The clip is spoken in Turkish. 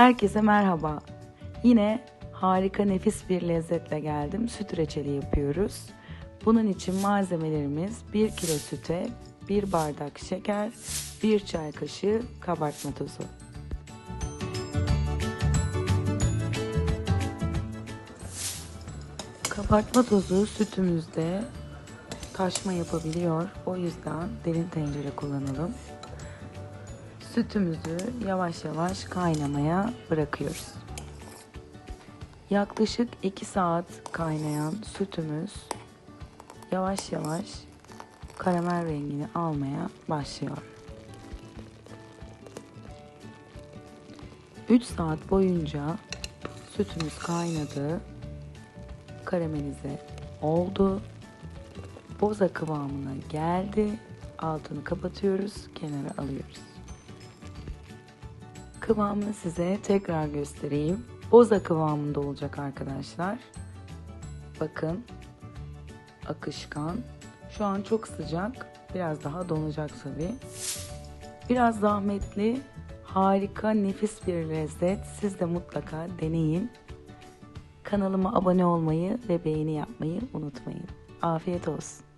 Herkese merhaba. Yine harika nefis bir lezzetle geldim. Süt reçeli yapıyoruz. Bunun için malzemelerimiz 1 kilo süte, 1 bardak şeker, 1 çay kaşığı kabartma tozu. Kabartma tozu sütümüzde taşma yapabiliyor. O yüzden derin tencere kullanalım. Sütümüzü yavaş yavaş kaynamaya bırakıyoruz. Yaklaşık 2 saat kaynayan sütümüz yavaş yavaş karamel rengini almaya başlıyor. 3 saat boyunca sütümüz kaynadı. Karamelize oldu. Boza kıvamına geldi. Altını kapatıyoruz, kenara alıyoruz. Kıvamını size tekrar göstereyim. Boza kıvamında olacak arkadaşlar. Bakın. Akışkan. Şu an çok sıcak. Biraz daha donacak tabii. Biraz zahmetli, harika, nefis bir lezzet. Siz de mutlaka deneyin. Kanalıma abone olmayı ve beğeni yapmayı unutmayın. Afiyet olsun.